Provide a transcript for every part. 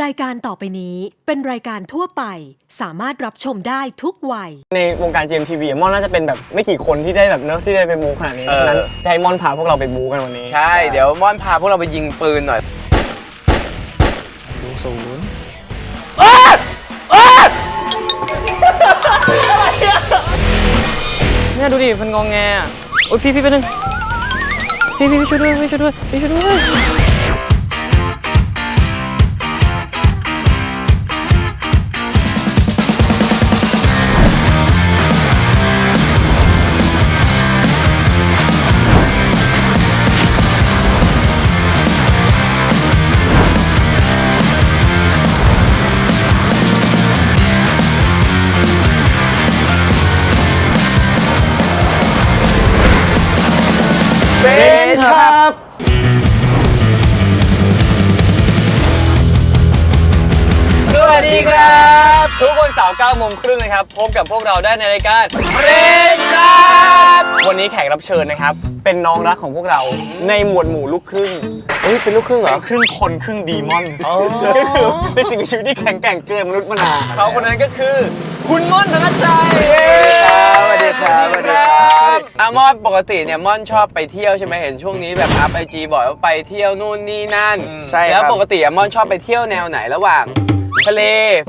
รายการต่อไปนี้เป็นรายการทั่วไป สามารถรับชมได้ทุกวัย ในวงการ GMTV อะมอนน่าจะเป็นแบบไม่กี่คนที่ได้แบบเนอะที่ได้ไปบูขนาดนี้เออ ฉะนั้นจะให้มอนพาพวกเราไปบูกันวันนี้ใช่ เดี๋ยวม่อนพาพวกเราไปยิงปืนหน่อยดูศูนย์เนี่ยดูดิมันงองแงอะโอ๊ยพี่พี่ไปนึงพี่พี่พี่ช่วยด้วยพี่ช่วยด้วยพี่ช่วยด้วย 9โมงครึ่งนะครับ พบกับพวกเราได้ในรายการเรนครับวันนี้แขกรับเชิญนะครับ เป็นน้องรักของพวกเราในหมวดหมู่ลูกครึ่งเฮ้ยเป็นลูกครึ่งเหรเป็อนครึ่งคนครึ่งดีมอนก็คือเป็นสิ่งมีชีวิตที่แข็งแกร่งเกินมนุษย์มนา เขาคนนั้นก็คือคุณม่อนธนชัยสวัสดีครับสวัสดีครับอามอนปกติเนี่ยม่อนชอบไปเที่ยวใช่ไหมเห็นช่วงนี้แบบอัพไอจีบ่อยว่าไปเที่ยวนู่นนี่นั่น ใช่ครับแล้วปกติอะม่อนชอบไปเที่ยวแนวไหนระหว่าง ทะเล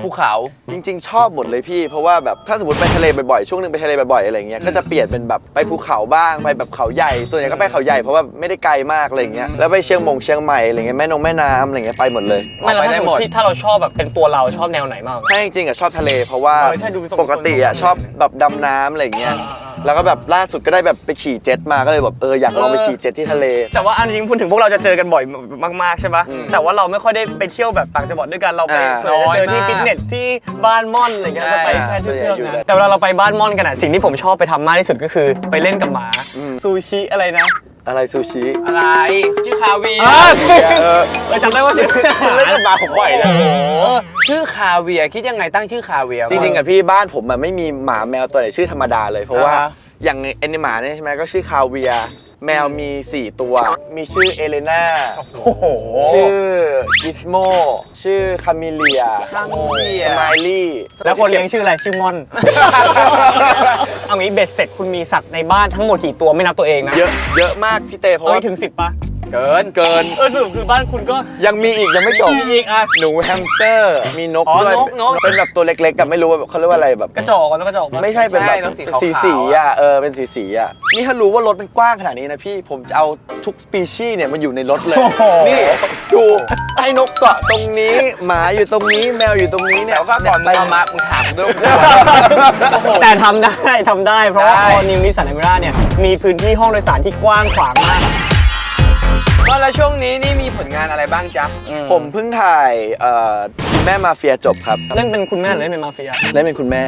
ภูเขา จริง ๆ ชอบหมดเลยพี่ เพราะว่าแบบถ้าสมมติไปทะเลบ่อยๆช่วงหนึงไปทะเลบ่อยๆอะไรเงี้ยก็จะเปลี่ยนเป็นแบบไปภูเขาบ้างไปแบบเขาใหญ่ส่วนใหญ่ก็ไปเขาใหญ่เพราะว่าไม่ได้ไกลมากอะไรเงี้ยแล้วไปเชียงมงเชียงใหม่อะไรเงี้ยแม่นงแม่น้ำอะไรเงี้ยไปหมดเลย ไม่แล้วไปได้ถ้าสมหมมด ติที่ถ้าเราชอบแบบเป็นตัวเราชอบแนวไหนมากถ้าจริงๆอะชอบทะเลเพราะว่าเออใช่ดูเป็นสมปกติอะคน ชอบแบบดำน้ำอะไรเงี้ยอ่าอ่า แล้วก็แบบล่าสุดก็ได้แบบไปขี่เจ็ตมาก็เลยแบบเอออยากลองไปขี่เจ็ตที่ทะเล แต่ว่าอันจริงพูดถึงพวกเราจะเจอกันบ่อยมากๆใช่ปะอืมแต่ว่าเราไม่ค่อยได้ไปเที่ยวแบบต่างจังหวัดด้วยกันเราไปอ่าส่วนใหญ่จะเจอที่น้อยมากฟิตเนสที่บ้านม่อนอะไรเงี้ยใช่จะไปแค่ส่วนใหญ่เที่ยวอยู่ๆเลยนะแต่เวลาเราไปบ้านม่อนกันอะสิ่งที่ผมชอบไปทำมากที่สุดก็คือไปเล่นกับหมาอืมซูชิอะไรนะ อะไรซูชิอะไรชื่อคาเวียอ่าร์เออเออจำได้ว่าชื่อเล่นกับหมาผมบ่อยนะโอ้โหชื่อคาเวียร์คิดยังไงตั้งชื่อคาเวียร์จริงๆอะพี่บ้านผมอะไม่มีหมาแมวตัวไหนชื่อธรรมดาเลยเพราะว่าอ่าฮะอย่างแอนิมาเนี่ยใช่ไหมก็ชื่อคาเวียร์ แมวมี 4 ตัว มีชื่อเอเลนาโอ้โห ชื่อกิสโม ชื่อคามิเลียคาเวียสร์ไมลี่แล้วคนเลี้ยงชื่ออะไรชื่อม่อน เอางี้เบ็ดเสร็จคุณมีสัตว์ในบ้านทั้งหมดกี่ตัวไม่นับตัวเองนะ เยอะ เยอะมากพี่เตเพราะเอ้ยว่าถึงสิบปะ เกินเกิน เออสรุปคือบ้านคุณก็ ยังมีอีกยังไม่จบมีอีกอะหนูแฮมสเตอร์ มีนกอ๋อด้วยนกนก เป็นแบบตัวเล็กๆกับไม่รู้ว่าเขาเรียกว่าอะไรแบบ กระจอกอะแล้วกระจอกปะ ไม่ใช่เป็นแบบใช่นกสีขาวๆ สีสีๆอะเออเป็นสีสีๆอะนี่ถ้ารู้ว่ารถมันกว้างขนาดนี้นะพี่ผมจะเอาทุกสปีชีส์เนี่ยมาอยู่ในรถเลยโอ้โห นี่ดูไอ้นกเกาะตรงนี้หมาอยู่ตรงนี้แมวอยู่ตรงนี้เนี่ยเดี๋ยวก็ก่อนมึงเอามามึงถามกูด้วยแต่ทำได้ทำได้ เพราะว่าได้พอนิวนิสันอเมร่าเนี่ย มีพื้นที่ห้องโดยสารที่กว้างขวางมาก ก็แล้วช่วงนี้นี่มีผลงานอะไรบ้างจ๊ะผมเพิ่งถ่ายเอ่อคุณแม่มาเฟียจบครับ เล่นเป็นคุณแม่หรือเล่นเป็นมาเฟีย เล่นเป็นคุณแม่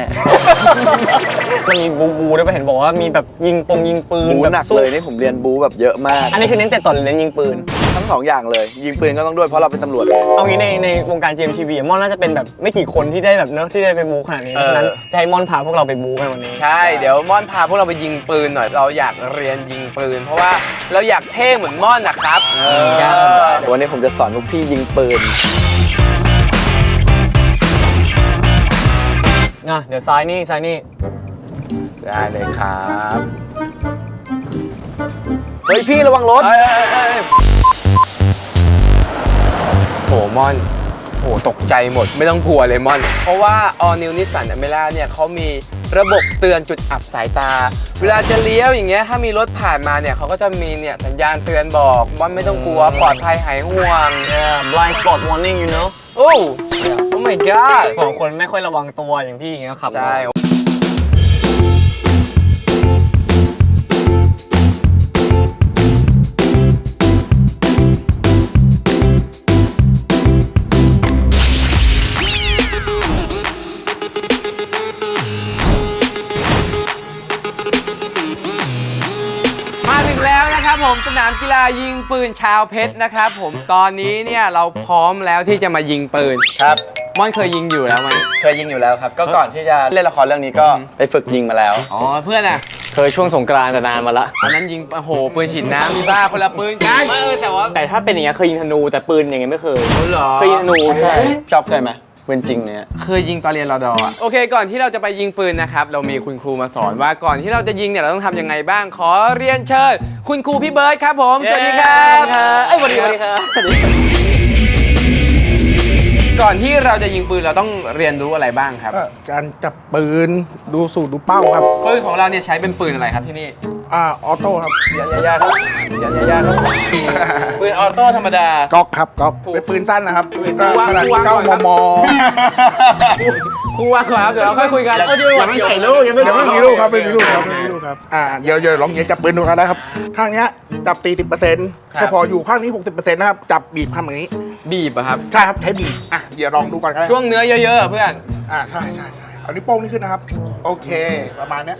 มันมีบูบูด้วยไปะเห็นบอกว่ามีแบบยิงปงยิงปืนบูแบบหนักสู้เลยนี่ผมเรียนบูแบบเยอะมาก อันนี้คือเน้นแต่ต่อหรือเน้นยิงปืน ทั้งสองอย่างเลย ยิงปืนก็ต้องด้วยเพราะเราเป็นตำรวจเลยเอางี้ในในวงการ GMTV อะมอนน่าจะเป็นแบบไม่กี่คนที่ได้แบบเนอะที่ได้ไปบูขนาดนี้เออ ฉะนั้นจะให้มอนพาพวกเราไปบูกันวันนี้ ใช่ เดี๋ยวม่อนพาพวกเราไปยิงปืนหน่อย เราอยากเรียนยิงปืน เพราะว่าเราอยากเท่เหมือนม่อนนะครับวันนี้ผมจะสอนพวกพี่ยิงปืนอะเดี๋ยวซ้ายนี่ซ้ายนี่ได้เลยครับเฮ้ยพี่ระวังรถเอ้ยเอ้ยเอ้ยเอ้ยโหม่อนโหตกใจหมด ไม่ต้องกลัวเลยม่อน เพราะว่า All New Nissan Almera เนี่ยเขามีระบบเตือนจุดอับสายตา เวลาจะเลี้ยวอย่างเงี้ยถ้ามีรถผ่านมาเนี่ยเขาก็จะมีเนี่ยสัญญาณเตือนบอกว่าไม่ต้องกลัวปลอดภัยหายห่วง Yeah blind spot warning you know โอ้โอ้ my god ของคนไม่ค่อยระวังตัวอย่างพี่อย่างเงี้ยขับรถ ใช่ มาถึงแล้วนะครับผมสนามกีฬายิงปืนชาวเพชรนะครับผมตอนนี้เนี่ยเราพร้อมแล้วที่จะมายิงปืนครับ ม่อนเคยยิงอยู่แล้วไหมเคยยิงอยู่แล้วครับ ก็ก่อนที่จะเล่นละครเรื่องนี้ก็ไปฝึกยิงมาแล้ว อ๋อเพื่อนอะเคยช่วงสงกรานต์แต่นานมาละ อันนั้นยิงโอ้โหปืนฉีดน้ำมีบ้าคนละปืนกันไม่เออแต่ว่าแต่ถ้าเป็นอย่างเงี้ยเคยยิงธนูแต่ปืนอย่างเงี้ยไม่เคย เหรอเคยยิงธนูใช่ชอบเคยไหม ปืนจริงเนี่ย เคยยิงตอนเรียนรอดอะโอเค ก่อนที่เราจะไปยิงปืนนะครับ เรามีคุณครูมาสอนว่าก่อนที่เราจะยิงเนี่ยเราต้องทำยังไงบ้าง ขอเรียนเชิญ คุณครูพี่เบิร์ดครับผม สวัสดีครับ เอ้ยสวัสดีสวัสดีครับ ก่อนที่เราจะยิงปืนเราต้องเรียนรู้อะไรบ้างครับก็การจับปืนดูสูตรดูเป้าครับปืนของเราเนี่ยใช้เป็นปืนอะไรครับที่นี่อ่าออโต้ครับอย่าอย่าอย่าครับอย่าอย่าอย่าครับปืนออโต้ธรรมดา ก๊อกครับก๊อกเป็นปืนสั้นนะครับสั้ก็นขนาดวาง เก้าก่อนมครับมครูว่าครับเดี๋ยวเราค่อยคุยกันอย่าไม่ใส่ลูกอย่าไม่เดี๋ยวไม่มีลูกครับไม่มีลูกครับไม่มีลูกครับอ่าเดี๋ยวเดี๋ยวลองเดี๋ยวจับปืนดูกันนะครับข้างเนี้ยจับตีสิบเปอร์เซ็นต์พออยู่ข้างนี้หกสิบเปอร์เซ็นต์นะครับจับบีบทำอย่างนี้ บีบอะครับ ใช่ครับใช้บีบอะเดี๋ยวลองดูก่อนก็ได้ช่วงเนื้อเยอะๆอะเพื่อนอ่าใช่ใช่ใช่เอานิ้วโป้งนี่ขึ้นนะครับ โอเค ประมาณเนี้ย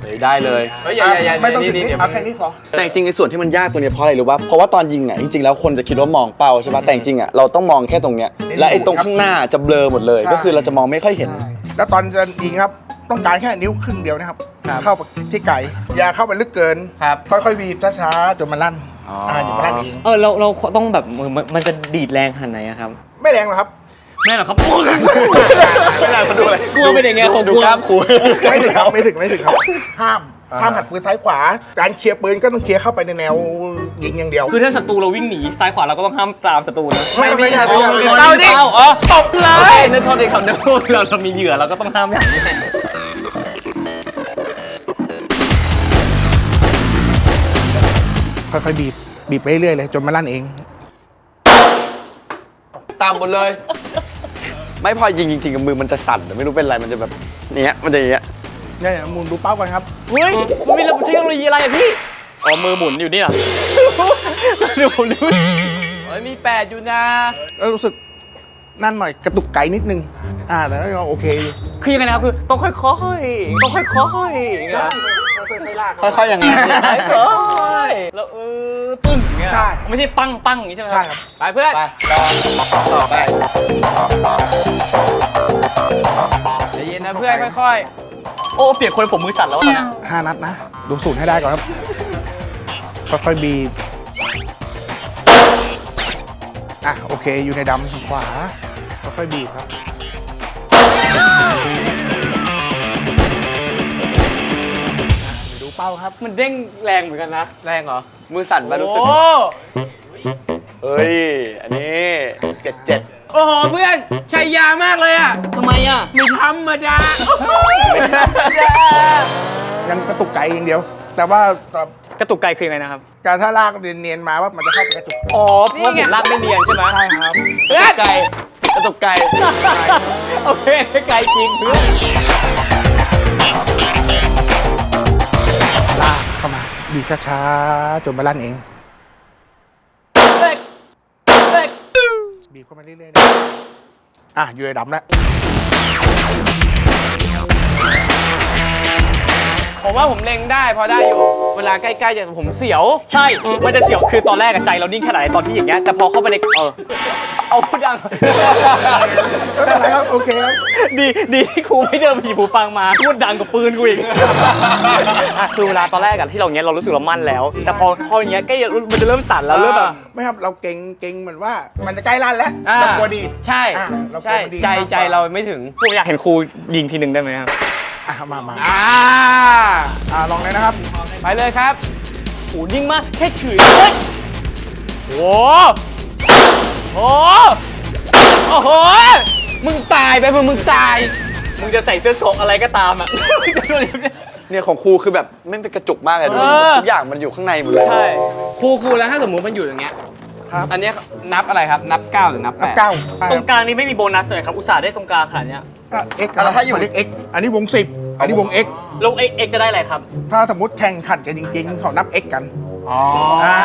เฮ้ยได้เลย เฮ้ยอย่าอย่าอย่าไม่ต้องถึงนี่นี้เดี๋ยวเอาแค่นี้พอ แต่จริงๆไอ้ส่วนที่มันยากตัวเนี้ยเพราะอะไรรู้ป่ะ เพราะว่าตอนยิงอะจริงๆแล้วคนจะคิดว่ามองเป้าใช่ป่ะ แต่จริงๆอะเราต้องมองแค่ตรงเนี้ย และไอ้ตรงข้างหน้าจะเบลอหมดเลยใช่ก็คือเราจะมองไม่ค่อยเห็นใช่แล้วตอนจะยิงครับต้องการแค่นิ้วครึ่งเดียวนะครับ เข้าไปที่ไก่อย่าเข้าไปลึกเกินครับค่อยๆวีบช้าๆจนมันลั่น อ่าเดี๋ยวมันลั่นเองเออเราเราต้องแบบมันมันจะดีดแรงขนาดไหนอะครับไม่แรงหรอกครับ แม่เหรอครับไม่ได้มาดูอะไรกลัวเป็นอย่างเงี้ยผมดูกลัว กล้ามครูไม่ถึงครับไม่ถึงไม่ถึงครับ ห้ามห้ามหัดปืนซ้ายขวา การเคลียร์ปืนก็ต้องเคลียร์เข้าไปในแนวยิงอย่างเดียว คือถ้าศัตรูเราวิ่งหนีซ้ายขวาเราก็ต้องห้ามตามศัตรูนะไม่ไม่ใช่ไม่ใช่ไม่ใช่ เราดิอ๋อตบเลยนึกโทษในคำนึกเราเรามีเหยื่อเราก็ต้องห้ามอย่างนี้ ค่อยๆบีบบีบไปเรื่อยๆเลยจนมันลั่นเอง ตามหมดเลย ไม่พอยิงจริงๆกับมือมันจะสั่นแต่ไม่รู้เป็นไรมันจะแบบเนี้ยมันจะอย่างเงี้ยเนี่ยหมุนดูเป้ากันครับ เฮ้ยมันมีเทคโนโลยีอะไรอะพี่อ๋อมือหมุนอยู่นี่เหรอเดี๋ยวผมดูเฮ้ยมีแปดอยู่นะแล้วรู้สึกนั่นหน่อยกระตุกไกลนิดนึง อ่าแล้วก็โอเคอยู่คือยังไงนะครับคือต้องค่อยๆต้องค่อยๆอย่างเงี้ย ค่อยๆอย่างนี้แล้วเออปึ้งอย่างเงี้ยใช่ ไม่ใช่ปั้งปั้งอย่างงี้ใช่ไหมใช่ครับ ไปเพื่อน ไปต่อต่อไปใจเย็นนะเพื่อนค่อยๆ โอ้เปลี่ยนคนผมมือสั่นแล้วอะตอนนี้ห้านัดนะ ดูสูตรให้ได้ก่อนครับ ค่อยๆบีบอะโอเคอยู่ในดำขวาค่อยๆบีบครับาครับ มันเด้งแรงเหมือนกันนะๆแรงเหรอมือสั่นไปรู้สึก โอ้เฮ้ย อันนี้เจ็ดเจ็ดโอ้โหเพื่อนใช้ยามากเลยอะทำไมอะ ไม่ธรรมดายังกระตุกไกลอย่างเดียว แต่ว่ากระตุกไกลคือยังไงนะครับ การถ้าลากเนียนๆมาว่ามันจะเข้าไปกระตุกอ๋อเพราะว่าผมลากไม่เนียนใช่ไหมใช่ครับกระตุกไกลกระตุกไกลโอเคไกลจริงเพื่อน บีบช้าๆจนมาลั่นเองบีบเข้ามาเรื่อยๆนะอะอยู่ในดำแล้ว ผมว่าผมเล็งได้พอได้อยู่ เวลาใกล้ๆจะผมเสียว ใช่ มันจะเสียว คือตอนแรกอะใจเรานิ่งแค่ไหนตอนที่อย่างเงี้ย แต่พอเข้าไปในเออ เอาพูดดัง ไม่เป็นไรครับโอเคครับ ดีดีที่ครูไม่เดินไปหยิบหูฟังมาพูดดังกว่าปืนกูอีกอะคือเวลาตอนแรกอะที่เราเงี้ยเรารู้สึกเรามั่นแล้ว แต่พอพออย่างเงี้ยใกล้มันจะเริ่มสั่นแล้วเริ่มแบบ ไม่ครับเราเก่งเก่งเหมือนว่า มันจะใกล้ลั่นแล้วอ่าเรากลัวดีดใช่อะเรากลัวใช่มันดีใจมากกว่าใจเราไม่ถึง ผมอยากเห็นครูยิงทีหนึ่งได้ไหมครับ อะมามาอ่าอ่าลองเลยนะครับ ไปเลยครับโอ้ยิงมากแค่ถือเฮ้ยโอ้โหโอ้โหมึงตายไปมึงมึงตาย มึงจะใส่เสื้อเกราะอะไรก็ตามอะเนี่ยของครูคือแบบไม่เป็นกระจุกมากเลยดูเออ ทุกอย่างมันอยู่ข้างในหมดเลยใช่ ครูครูแล้วถ้าสมมุติมันอยู่อย่างเงี้ยครับอันเนี้ยนับอะไรครับนับ9หรือนับนับ8เก้าตรงกลางนี้ไม่มีโบนัสเลยครับ อุตส่าห์ได้ตรงกลางขนาดเนี้ย ก็ x แล้วถ้าอยู่ x อันนี้วงสิบอันนี้วง x ลงเอ็กเอ็กจะได้อะไรครับ ถ้าสมมติแข่งขันกันจริง ๆ เขานับ x กันอ๋ออ่า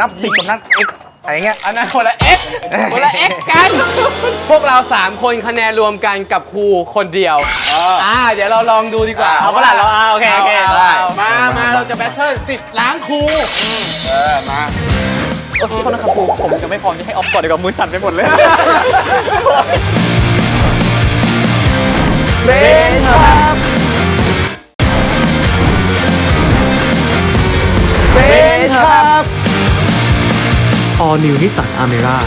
นับสิบกับนับ x อะไรเงี้ย อันนั้นคนละ X คนละ X กัน พวกเรา 3 คนคะแนนรวมกันกับครูคนเดียวอ่าเดี๋ยวเราลองดูดีกว่าเอาเปะล่าเราเอาโอเคโอเคาได้ามามาเราจะแบทเทิลสิบล้างครูเออมาโอ้โทษนะครับครูผมจะไม่พร้อมที่ให้ออฟก่อนดีกว่ามือสั่นไปหมดเลย เบนครับเบนครับ All New Nissan Almera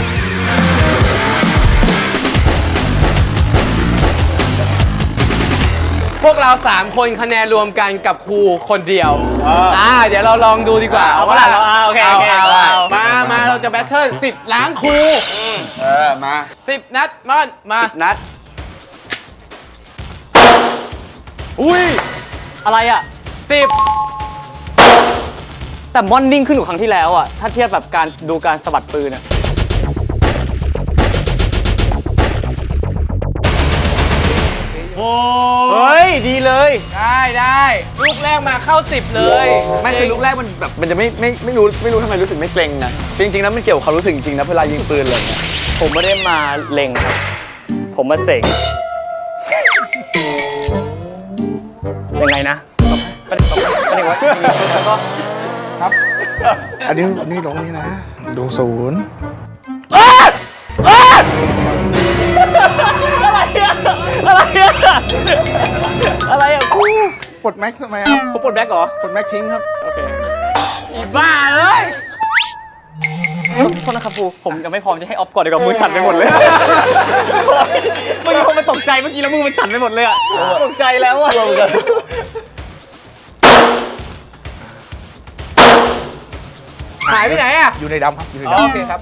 พวกเรา 3 คนคะแนนรวมกันกับครูคนเดียวอ่าเดี๋ยวเราลองดูดีกว่าเอาว่เราอาโอเคอาเอาเอามามาเราจะแบทเทิลสิบล้างครูเออมาสิบนัดมอนมานัด อุ้ย อะไรอะสิบแต่มอนนิ่งขึ้นกว่าครั้งที่แล้วอะ ถ้าเทียบแบบการดูการสะบัดปืนอะโอ้เฮ้ย ดีเลย ได้ได้ลูกแรกมาเข้าสิบเลยไม่คือลูกแรกมันแบบมันจะไม่ไม่ไม่รู้ไม่รู้ทำไมรู้สึกไม่เกรงนะจริงๆแล้วมันเกี่ยวกับความรู้สึกจริงๆนะเวลายิงปืนอะไรเงี้ยผมไม่ได้มาเล็งครับ ผมมาเสก ยังไงนะประเด็นประเด็นว่าแล้วก็อันนี้นี่ลงนี่นะดูศูนย์อะไรอะอะไรอะกูปลดแม็กซ์ทำไมครับเขาปลดแบ็กเหรอ ปลดแม็กซ์ทิ้งครับ โอเค อีบ้าเลยโทษนะครับครูผมยังไม่พร้อมจะให้ออฟก่อนดีกว่ามือสั่นไปหมดเลย เมื่อกี้ผมมันตกใจเมื่อกี้แล้วมือมันสั่นไปหมดเลยอะตกใจแล้วอะ หายไปไหนอะอยู่ในดำครับอยู่ในอ๋อดำโอเคครับ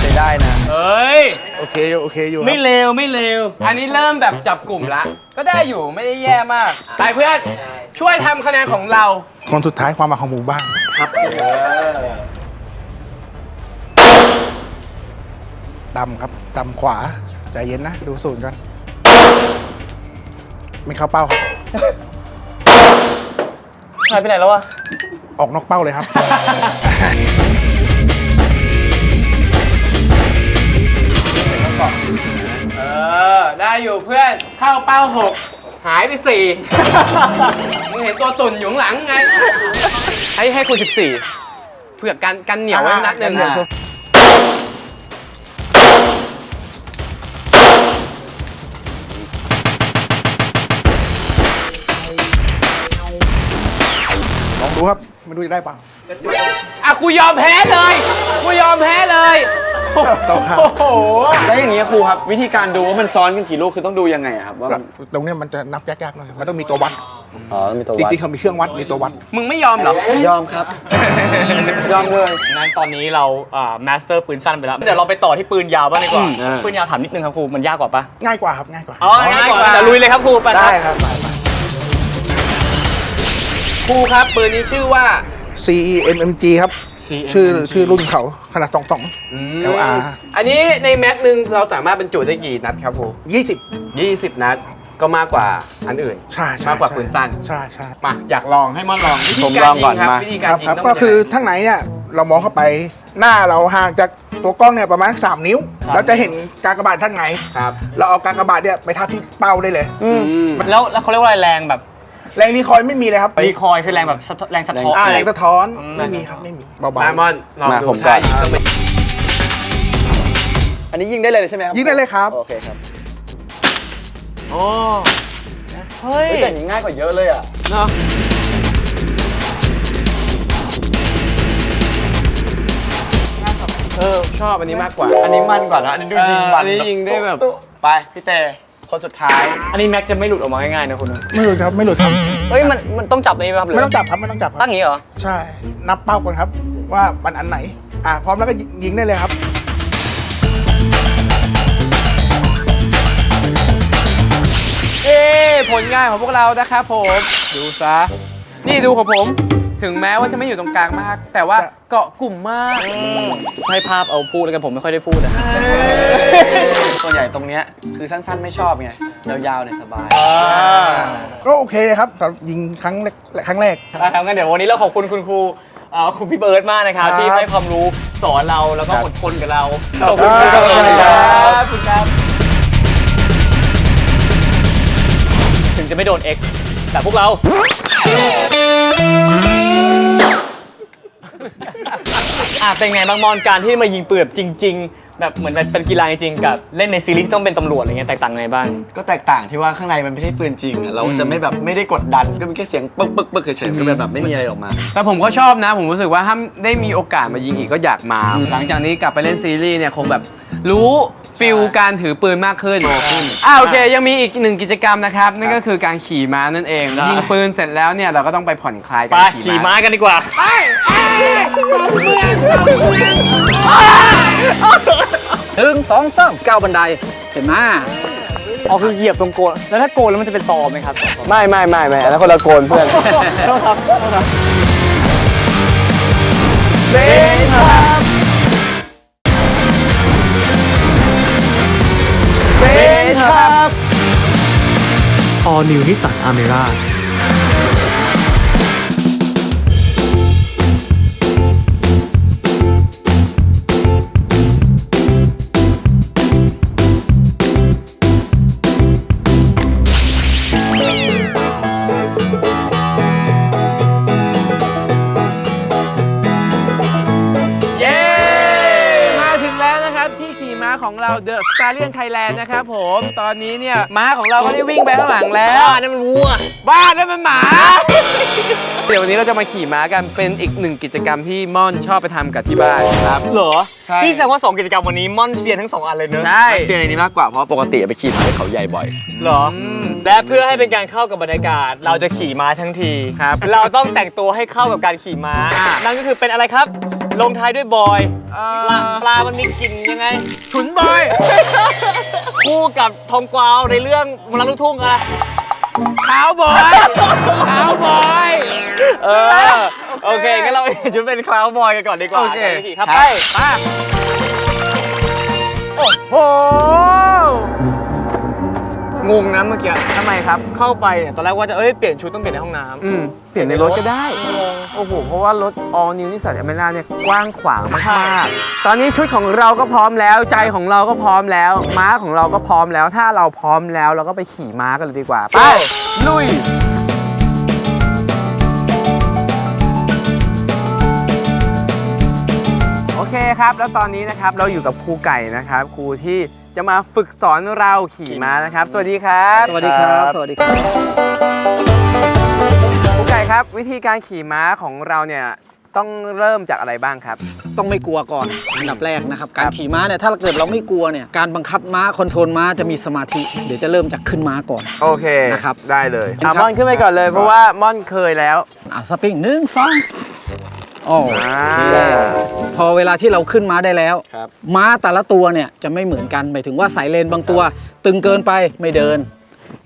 ใช้ได้นะเฮ้ย โอเคอยู่โอเคอยู่ครับ ไม่เลวไม่เลวอันนี้เริ่มแบบจับกลุ่มละ ก็ได้อยู่ไม่ได้แย่มากไปเพื่อนช่วยทำคะแนนของเรา คนสุดท้ายความหมายของหมู่บ้านครับดำครับดำขวาใจเย็นนะ ดูศูนย์กัน ไม่เข้าเป้าครับ หายไปไหนแล้วอะออกนอกเป้าเลยครับ เออ ได้อยู่เพื่อน เข้าเป้าหกหายไปสี่ มึงเห็นตัวตุ่นอยู่ข้างหลังไง ให้ให้คุณสิบสี่เพื่อกันกันเหนียวไว้นัดหนึ่งอ่า ดูครับไม่รู้จะได้เปล่า อะกูยอมแพ้เลย กูยอมแพ้เลยต่อครับ โอ้โห แล้วอย่างเงี้ยครูครับ วิธีการดูว่ามันซ้อนกันกี่ลูกคือต้องดูยังไงอะครับว่ามันตรงเนี้ยมันจะนับยากๆหน่อยมันต้องมีตัววัด อ๋อมีตัวจวัดริงๆเขามีเครื่องวัดมีตัววัด มึงไม่ยอมเหรอ ยอมครับ ยอมเลย งั้นตอนนี้เราอ่ามาสเตอร์ปืนสั้นไปแล้ว เดี๋ยวเราไปต่อที่ปืนยาวบ้างดีกว่า อืมอ่า ปืนยาวถามนิดนึงครับครู มันยากกว่าปะง่ายกว่าครับง่ายกว่า อ๋อง่ายกว่าจะลุยเลยครับครูไปครับได้ครับไปไป ครูครับปืนนี้ชื่อว่า CMMG ครับชื่อชื่อรุ่นเขาขนาด 22 LR อันนี้ในแม็กหนึ่งเราสามารถบรรจุได้กี่นัดครับครู20 20 นัดก็มากกว่าอันอื่น ใช่ใช่มากกว่าปืนสั้น ใช่ใช่มาอยากลองให้มอนลองวิธีผมการลองยิก่อนงครับมาวิธีคการรับยิงครับต้องก็คือเป็นยังไงข้างในเนี่ยเรามองเข้าไปหน้าเราห่างจากตัวกล้องเนี่ยประมาณ 3 นิ้ว เราจะเห็นกากบาทท่านไงครับ เราเอากากบาทเนี่ยไปทับที่เป้าได้เลยแล้วแล้วเขาเรียกว่าอะไรแรงแบบ แรงรีคอยล์ไม่มีเลยครับรีคอยล์คือแรงแบบสะท้อนแรงสะท้อน อ่าแรงสะท้อนอืมไม่มีครับไม่มี เบา มามอนลองมาดูผมก่ท่าอนยิงต้องเป็นอันนี้ยิงได้เลยใช่ไหมครับๆยิงได้เลยครับ โอเคครับโอ้เฮ้ยเฮ้ยแต่ยิงง่ายกว่าเยอะเลยอะเนาะเออชอบอันนี้มากกว่าอันนี้มันกว่านะอันนี้ดูยิงเออมันอันนี้ยิงได้แบบ ตุ๊ไปพี่เต คนสุดท้าย อันนี้แม็กจะไม่หลุดออกมาง่ายๆนะคุณไม่หลุดครับไม่หลุดครับเฮ้ยมันมันต้องจับในนี้ไหมครับหรืไม่ต้องจับครับไม่ต้องจับคตั้รับงอย่างนี้เหรอ ใช่ นับเป้าก่อนครับ ว่ามันอันไหน อ่าพร้อมแล้วก็ยิงได้เลยครับ เอ้ผลงานของพวกเรานะครับผม ดูซะ นี่ดูของผม ถึงแม้ว่าจะไม่อยู่ตรงกลางมาก แต่ว่าเกาะกลุ่มมาก ให้ภาพเอาพูดแล้วกันผมไม่ค่อยได้พูดอะส่วนใหญ่ตรงเนี้ยคือสั้นๆไม่ชอบไงยาวๆเนี่ยสบายก็โอเคเลยครับสำหรับยิงครั้งแรกครั้งแรกครับนะครับงั้นเดี๋ยววันนี้เราขอบคุณคุณครูเอ่อคุณพี่เบิร์ดมากนะครับครับที่ให้ความรู้สอนเราแล้วก็ครับอดทนกับเราขอบคุณครับขอบคุณครับขอบคุณครับ ถึงจะไม่โดน X แต่พวกเรา อะเป็นไงบางมอนการที่มายิงปืนแบบจริง ๆ แบบเหมือนแบบเป็นกีฬาจริงๆกับเล่นในซีรีส์ที่ต้องเป็นตำรวจอะไรเงี้ยแตกต่างไงบ้าง ก็แตกต่างที่ว่าข้างในมันไม่ใช่ปืนจริงอะเราจะไม่แบบไม่ได้กดดันก็เป็นแค่เสียงปึ๊กปึ๊กปึ๊กเฉยๆก็เป็นแบบไม่มีอะไรออกมา แต่ผมก็ชอบนะ ผมรู้สึกว่าถ้าได้มีโอกาสมายิงอีกก็อยากมา หลังจากนี้กลับไปเล่นซีรีส์เนี่ยคงแบบรู้ ฟิลการถือปืนมากขึ้นอ่าโอเค ยังมีอีกหนึ่งกิจกรรมนะครับ นั่นก็คือการขี่ม้านั่นเองได้ยิงปืนเสร็จแล้วเนี่ยเราก็ต้องไปผ่อนคลายกัไปนขี่ม้ากันดีกว่า หนึ่งสองสามก้าวบันได เห็นไหมอ๋อคือเหยียบตรงโกนแล้วถ้าโกนแล้วมันจะเป็นตอไหมครับ ไม่ไม่ไม่ไม่อันนั้นคนละโกนเพื่อนโทษครับโทษครับเบนครับเบ All New Nissan Almera The Stallion Thailand นะครับผม ตอนนี้เนี่ยม้าของเราก็ได้วิ่งไปข้างหลังแล้วบ้านนั่นมันวัว บ้านนั่นมันหมา เดี๋ยววันนี้เราจะมาขี่ม้ากันเป็นอีกหนึ่งกิจกรรมที่ม่อนชอบไปทำกับที่บ้านครับ เหรอใช่ นี่แสดงว่า2กิจกรรมวันนี้ม่อนเซียนทั้ง2อันเลยเนอะใช่เสียงในนี้มากกว่าเพราะปกติไปขี่ม้าที่เขาใหญ่บ่อย เหรออและเพื่อให้เป็นการเข้ากับบรรยากาศ เราจะขี่ม้าทั้งทีครับ เราต้องแต่งตัวให้เข้ากับการขี่ม้าอะนั่นก็คือเป็นอะไรครับ ลงท้ายด้วยบอยเอ่ปลาอปลามันมีกลิ่นยังไง ฉุนบอย คู่กับทองกวาวในเรื่องมรลูกทุ่งอะไรขาวบอยขาวบอย เออ โอเคงั้นเราจะเป็นคลาวบอยกันก่อนดีกว่าโอเคไปขี่ครับครับไปมาโอ้โห งงนะเมื่อกี้ทำไมครับ เข้าไปเนี่ยตอนแรกว่าจะเอ้ยเปลี่ยนชุดต้องเปลี่ยนในห้องน้ำ อืมเปลี่ยนในรถก็ได้ โอ้โห เพราะว่ารถ All New Nissan Almera เนี่ยกว้างขวางมากๆตอนนี้ชุดของเราก็พร้อมแล้ว ใจของเราก็พร้อมแล้ว ม้าของเราก็พร้อมแล้ว ถ้าเราพร้อมแล้วเราก็ไปขี่ม้ากันเลยดีกว่า ไป ลุย โอเคครับ แล้วตอนนี้นะครับเราอยู่กับครูไก่นะครับครูที่ จะมาฝึกสอนเราขี่ม้านะครับ สวัสดีครับ สวัสดีครับ สวัสดีครับครูไก่ครับ วิธีการขี่ม้าของเราเนี่ยต้องเริ่มจากอะไรบ้างครับ ต้องไม่กลัวก่อนอันดับแรกนะครับการครับขี่ม้าเนี่ยถ้าเกิดเราไม่กลัวเนี่ยการบังคับม้าคอนโทรลม้าจะมีสมาธิเดี๋ยวจะเริ่มจากขึ้นม้าก่อน โอเคนะครับได้เลยครับอะม่อนขึ้นไปก่อนเลยเพราะว่าม่อนเคยแล้วอะสปริงหนึ่งสอง โออ่าเคพอเวลาที่เราขึ้นม้าได้แล้ว ครับม้าแต่ละตัวเนี่ยจะไม่เหมือนกันหมายถึงว่าสายเลนบางตัว ตึงเกินไปไม่เดิน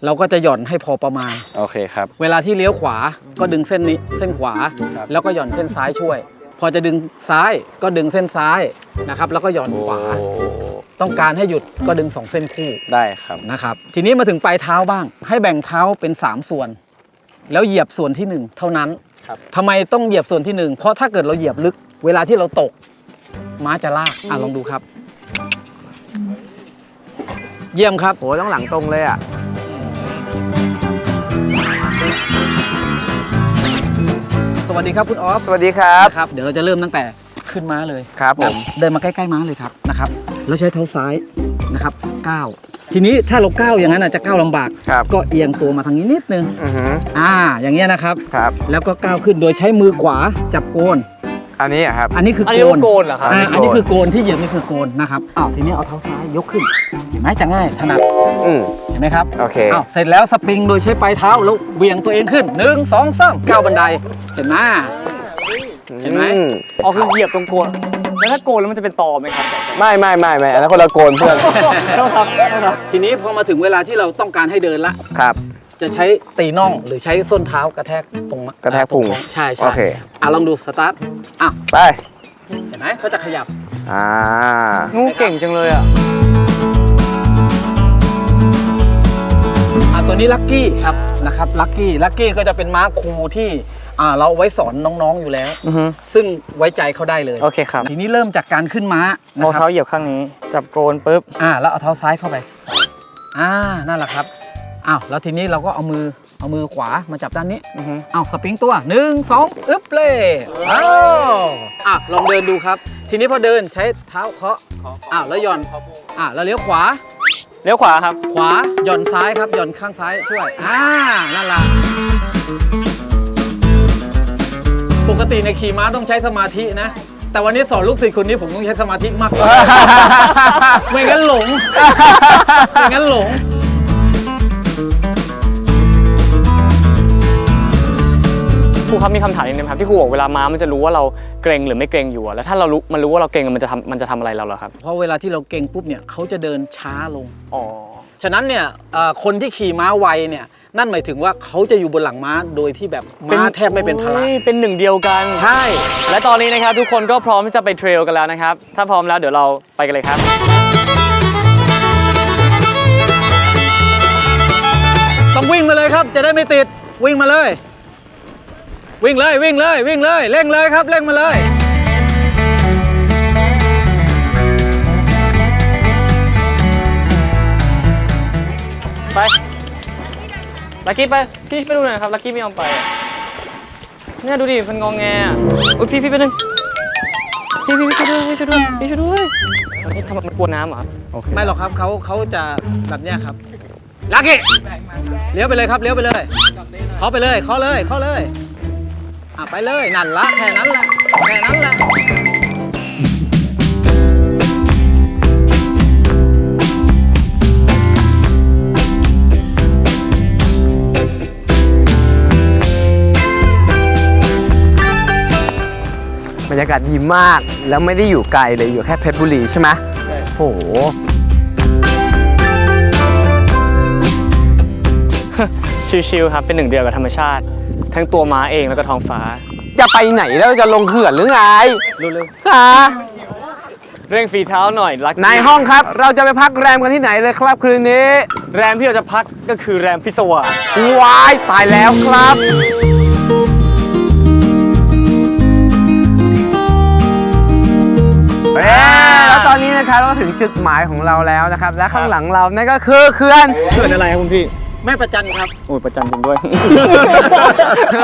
เราก็จะหย่อนให้พอประมาณ โอเคครับ เวลาที่เลี้ยวขวาก็ดึงเส้นนี้เส้นขวา ครับ แล้วก็หย่อนเส้นซ้ายช่วย พอจะดึงซ้ายก็ดึงเส้นซ้ายนะครับ แล้วก็หย่อนขวาต้องการให้หยุดก็ดึงสองเส้นคู่ได้ครับ นะครับ ทีนี้มาถึงปลายเท้าบ้าง ให้แบ่งเท้าเป็น3ส่วน แล้วเหยียบส่วนที่1เท่านั้น ครับ ทำไมต้องเหยียบส่วนที่1เพราะถ้าเกิดเราเหยียบลึก เวลาที่เราตก ม้าจะลากอะลองดูครับ เยี่ยมครับ โหต้องหลังตรงเลยอะ สวัสดีครับคุณออฟสวัสดีครับ นะครับ เดี๋ยวเราจะเริ่มตั้งแต่ขึ้นม้าเลยครับผม เดินมาใกล้ๆม้าเลยครับนะครับ แล้วใช้เท้าซ้ายนะครับก้าวทีนี้ถ้าเราก้าวอย่างนั้นอาจจะก้าวลำบาก ครับก็เอียงตัวมาทางนี้นิดนึง อือหืออ่า อย่างเงี้ยนะครับ ครับ แล้วก็ก้าวขึ้นโดยใช้มือขวาจับโกน อันนี้อะครับ อันนี้คืออันโกนี้นว่าโกนเหรอครับ อ่าอัอันนนี้นี้โกนคือโกนที่เหยียบนี่คือโกนนะครับอ้าวทีนี้เอาเท้าซ้ายยกขึ้น เห็นไหมจะง่ายถนัด อืมเห็นไหมครับโอเค อ้าวเสร็จแล้วสปริงโดยใช้ปลายเท้าแล้วเหวี่ยงตัวเองขึ้นหนึ่งสองสามก้าวบันได เห็นไหม เห็นไหมอือ๋อคือเหยียบตรงโกน แล้วถ้าโกนแล้วมันจะเป็นตอไหมครับไม่ไม่ไม่ไม่อันนั้นคนละโกนเพื่อนโทษครับโทษครับทีนี้พอมาถึงเวลาที่เราต้องการให้เดินละ ครับ จะใช้ตีน่องหรือใช้ส้นเท้ากระแทกตรงมกระแทกพุงตรใช่ใช่โอเคอะลองดูสตาร์ทอะไปเห็นไหมเขาจะขยับอ่างูเก่งจังเลยอะอะตัวนี้ลักกี้ครับนะครับลักกี้ลักกี้ก็จะเป็นม้าครูที่ อ่าเราเอาไว้สอนน้องๆอยู่แล้ว อือฮึซึ่งไว้ใจเขาได้เลยโอเคครับทีนี้เริ่มจากการขึ้นม้าโมนะคเท้ารับเหยียบข้างนี้ จับโกนปุ๊บ อ่าแล้วเอาเท้าซ้ายเข้าไป อ่านั่นแหละครับอ้าวแล้วทีนี้เราก็เอามือเอามือขวามาจับด้านนี้ อือฮึอ้าวสปริงตัวหนึ่งสองอึ๊บเลยอ้าวอะลองเดินดูครับ ทีนี้พอเดินใช้เท้าเคาะอ้าวแล้วหย่อนอ่าแล้วเลี้ยวขวา เลี้ยวขวาครับ ขวาหย่อนซ้ายครับหย่อนข้างซ้ายช่วยอ่านั่นล่ะ ปกติในยขี่ม้าต้องใช้สมาธินะ แต่วันนี้สอนลูกศิษย์คนนี้ผมต้องใช้สมาธิมากกว่า ไม่งั้นหลง ไม่งั้นหลง ครูครับมีคำถามนิดนึงครับที่ครูบอกเวลาม้ามันจะรู้ว่าเราเกรงหรือไม่เกรงอยู่อะแล้วถ้าเรารู้มันรู้ว่าเราเกรงมันจะทำมันจะทำอะไรเราเหรอครับเพราะเวลาที่เราเก่งปุ๊บเนี่ยเขาจะเดินช้าลง อ๋อ ฉะนั้นเนี่ยเอ่อคนที่ขี่ม้าไวเนี่ยนั่นหมายถึงว่าเขาจะอยู่บนหลังม้าโดยที่แบบม้าแทบไม่เป็นภาระโอ้ยเป็นหนึ่งเดียวกัน ใช่ และตอนนี้นะครับทุกคนก็พร้อมที่จะไปเทรลกันแล้วนะครับ ถ้าพร้อมแล้วเดี๋ยวเราไปกันเลยครับต้องวิ่งมาเลยครับ จะได้ไม่ติดวิ่งมาเลย วิ่งเลยวิ่งเลยวิ่งเลยเร่งเลยครับเร่งมาเลย ลักกี้ไปพี่ไปดูหน่อยครับลักกี้ไม่ยอมไปอะเนี่ยดูดิมันงองแงอะอุ้ยพี่พี่ไปหนึ่งพี่พี่พี่ช่วยด้วยพี่ช่วยด้วยพี่ช่วยด้วยเฮ้ยทำไมมันกลัวน้ำเหรอครับโอเคไม่หรอกครับเขาเขาจะแบบเนี้ยครับลักกี้เลี้ยวไปเลยครับเลี้ยวไปเลยเขาไปเลยเขาเลยเขาเลยอะไปเลยนั่นละแค่นั้นแหละแค่นั้นแหละ บรรยากาศดีมาก แล้วไม่ได้อยู่ไกลเลยอยู่แค่เพชรบุรีใช่ไหมโอ้โหชิลๆครับเป็นหนึ่งเดียวกับธรรมชาติ ทั้งตัวม้าเองแล้วก็ท้องฟ้า จะไปไหนแล้วจะลงเขื่อนหรือไงเร็วค่ะๆเร่งฝีเท้าหน่อยลักกี้นายห้องครับ เราจะไปพักแรมกันที่ไหนเลยครับคืนนี้ แรมที่เราจะพักก็คือแรมพิศวาสวายตายแล้วครับ แล้วตอนนี้นะครับเราก็ถึงจุดหมายของเราแล้วนะครับ และข้างหลังเรานั่นก็คือเขื่อนเขื่อนอะไรครับคุณพี่แม่ประจันครับโอ้ยประจันจริงด้วย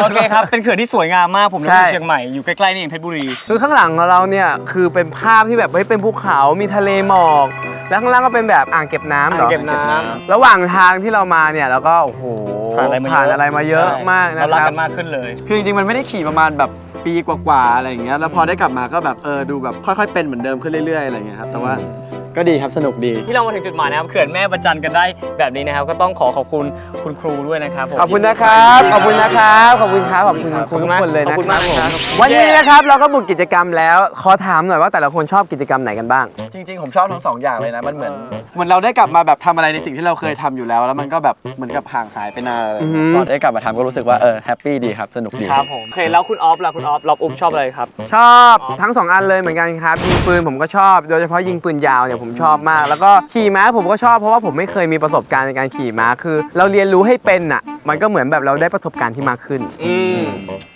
โอเคครับ เป็นเขื่อนที่สวยงามมากผมนึกใช่ถึงเชียงใหม่ อยู่ใกล้ๆนี่เองเพชรบุรี คือข้างหลังของเราเนี่ย คือเป็นภาพที่แบบเฮ้ยเป็นภูเขา มีทะเลหมอก แล้วข้างล่างก็เป็นแบบอ่างเก็บน้ำเหรออ่างเก็บน้ระหว่างทางที่เรามาเนี่ยเราก็โอ้โหผ่านอะไรมาเยอะผ่านอะไรมาเยอะมากนะเรารักครักับ นมากขึ้นเลย คือจริงๆ มันไม่ได้ขี่ประมาณแบบปีกว่าๆ อะไรอย่างเงี้ย แล้วพอได้กลับมาก็แบบเออดูแบบค่อยๆ เป็นเหมือนเดิมขึ้นเรื่อยๆ อะไรอย่างเงี้ยครับ แต่ว่าก็ดีครับสนุกดี ที่เรามาถึงจุดหมายนะครับเขื่อนแม่ประจันกันได้แบบนี้นะครับ ก็ต้องขอขอบคุณคุณครูด้วยนะครับผม ขอบคุณนะครับ ขอบคุณนะครับ ขอบคุณครับ ขอบคุณครับคุณทุกคนเลยนะขอบคุณมากผมครับ วันนี้นะครับเราก็บุกกิจกรรมแล้ว ขอถามหน่อยว่าแต่ละคนชอบกิจกรรมไหนกันบ้าง จริงๆ ผมชอบทั้งสองอย่างเลยนะมันเหมือน เหมือนเราได้กลับมาแบบทำอะไรในสิ่งที่เราเคยทำอยู่แล้ว แล้วมันก็แบบเหมือนกับห่างหายไปนานอะไรอย่างเงี้ยอือฮึพอได้กลับมาทำก็รู้สึกว่าเออแฮปปี้ดีครับสนุกดี ครับผมโอเคแล้วคุณออฟล่ะคุณออฟรอบอุ้มชอบอะไรครับ ชอบทั้งสองอันเลยเหมือนกันครับยิงปืนผมก็ชอบโดยเฉพาะยิงปืนยาวเนี่ยผมชอบมาก แล้วก็ขี่ม้าผมก็ชอบเพราะว่าผมไม่เคยมีประสบการณ์ในการขี่ม้าคือ เราเรียนรู้ให้เป็นอะ มันก็เหมือนแบบเราได้ประสบการณ์ที่มากขึ้น อืม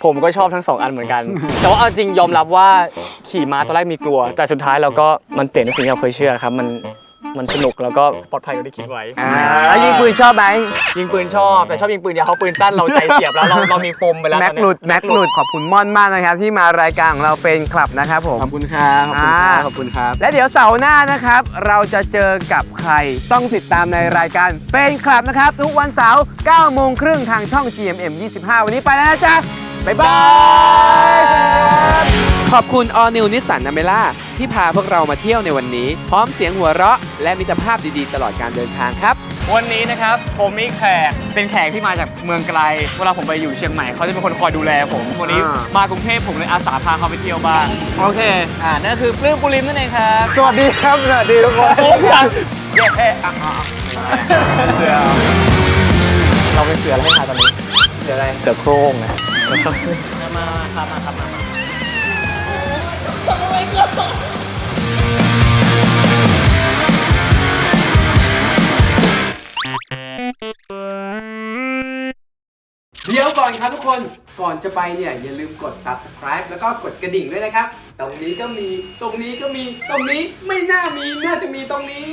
ผมก็ชอบทั้งสองอันเหมือนกัน แต่ว่าเอาจริงยอมรับว่าขี่ม้าตอนแรกมีกลัว แต่สุดท้ายเราก็มันเปลี่ยนในสิ่งที่เราเคยเชื่อครับ มัน มันสนุกแล้วก็ปลอดภัยกว่าที่คิดไว้อ่าแล้วยิงปืนชอบไหมยิงปืนชอบแต่ชอบยิงปืนยาวเขาปืนสั้นเราใจเสียบแล้วเราเรามีปมไปแล้วแม็กตอนเนี้ยหลุดแม็กหลุดขอบคุณม่อนมากนะครับที่มารายการของเราเป็นคลับนะครับผมขอบคุณครับขอบคุณครับอ่าขอบคุณครับ และเดี๋ยวเสาร์หน้านะครับ เราจะเจอกับใครต้องติดตามในรายการเป็นคลับนะครับ ทุกวันเสาร์9โมงครึ่งทางช่อง GMM 25 วันนี้ไปแล้วนะจ๊ะบ๊ายบายสวัสดีครับ ขอบคุณ All New Nissan a m e r a ที่พาพวกเรามาเที่ยวในวันนี้ พร้อมเสียงหัวเราะ และมิตรภาพดีๆ ตลอดการเดินทางครับ วันนี้นะครับผมมีแขกเป็นแขกที่มาจากเมืองไกล เวลาผมไปอยู่เชียงใหม่เขาจะเป็นคนคอยดูแลผม วันนี้อ่าม มากรุงเทพผมเลยอาสาพาเขาไปเที่ยวบ้างโอเค อ่านั่นคือปลื้มปุริมนั่นเองครับสวัสดีครับสวัสดีทุกคนผมครับเย้อะอะอะเสือเราเป็นเสือแล้วให้ทายตอนนี้เดี๋ยวอะไรเสือโคร่งนะมาครับมาครับมา เดี๋ยวก่อนครับทุกคน ก่อนจะไปเนี่ย อย่าลืมกด subscribe แล้วก็กดกระดิ่งด้วยนะครับ ตรงนี้ก็มี ตรงนี้ก็มี ตรงนี้ไม่น่ามี น่าจะมีตรงนี้